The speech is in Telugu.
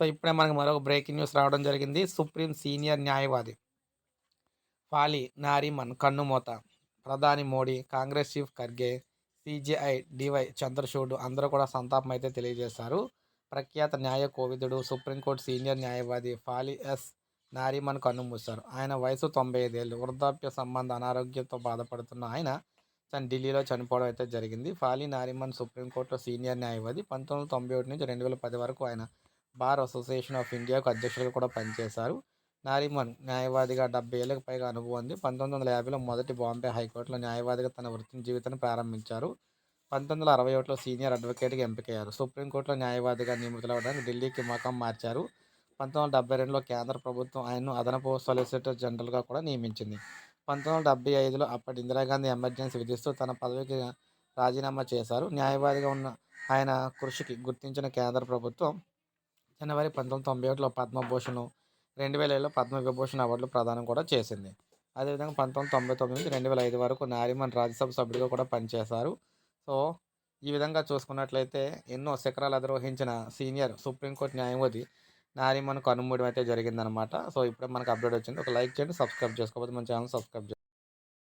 సో ఇప్పుడే మనకు మరొక బ్రేకింగ్ న్యూస్ రావడం జరిగింది. సుప్రీం సీనియర్ న్యాయవాది ఫాలి నారిమన్ కన్నుమూత ప్రధాని Modi Congress chief Kharge CJI DY Chandrachud అందరూ కూడా సంతాపం అయితే తెలియజేశారు. ప్రఖ్యాత న్యాయ కోవిదుడు సుప్రీంకోర్టు సీనియర్ న్యాయవాది ఫాలి ఎస్ నారిమన్ కన్నుమూశారు. ఆయన వయసు తొంభై ఐదేళ్ళు వృద్ధాప్య సంబంధ అనారోగ్యంతో బాధపడుతున్న ఆయన తను ఢిల్లీలో చనిపోవడం అయితే జరిగింది. ఫాలి నారిమన్ సుప్రీంకోర్టులో సీనియర్ న్యాయవాది పంతొమ్మిది వందల తొంభై ఒకటి నుంచి రెండు వేల పది వరకు ఆయన బార్ అసోసియేషన్ ఆఫ్ ఇండియాకు అధ్యక్షులుగా కూడా పనిచేశారు. నారిమన్ న్యాయవాదిగా డెబ్బై ఏళ్ళకు పైగా అనుభవం ఉంది పంతొమ్మిది వందల యాభైలో మొదటి బాంబే హైకోర్టులో న్యాయవాదిగా తన వృత్తి జీవితాన్ని ప్రారంభించారు. పంతొమ్మిది వందల అరవై ఒకటిలో సీనియర్ అడ్వకేట్గా ఎంపికయ్యారు. సుప్రీంకోర్టులో న్యాయవాదిగా నియమితులవడానికి ఢిల్లీకి మకం మార్చారు. పంతొమ్మిది వందల డెబ్బై రెండులో కేంద్ర ప్రభుత్వం ఆయన్ను అదనపు సొలిసిటర్ జనరల్గా కూడా నియమించింది. పంతొమ్మిది వందల డెబ్బై ఐదులో అప్పటి ఇందిరాగాంధీ ఎమర్జెన్సీ విధిస్తూ తన పదవికి రాజీనామా చేశారు. న్యాయవాదిగా ఉన్న ఆయన కృషికి గుర్తించిన కేంద్ర ప్రభుత్వం జనవరి పంతొమ్మిది తొంభై ఒకటిలో పద్మభూషణ్ రెండు వేల ఏడులో పద్మవిభూషణ్ అవార్డులు ప్రదానం కూడా చేసింది. అదేవిధంగా పంతొమ్మిది తొంభై తొమ్మిది రెండు వేల ఐదు వరకు నారిమన్ రాజ్యసభ సభ్యుడిగా కూడా పనిచేశారు. సో ఈ విధంగా చూసుకున్నట్లయితే ఎన్నో శిఖరాలు అధిరోహించిన సీనియర్ సుప్రీంకోర్టు న్యాయమూర్తి నారిమన్ కనుమూయడం అయితే జరిగిందనమాట సో ఇప్పుడే మనకు అప్డేట్ వచ్చింది. ఒక లైక్ చేయండి సబ్స్క్రైబ్ చేసుకోకపోతే మన ఛానల్ సబ్స్క్రైబ్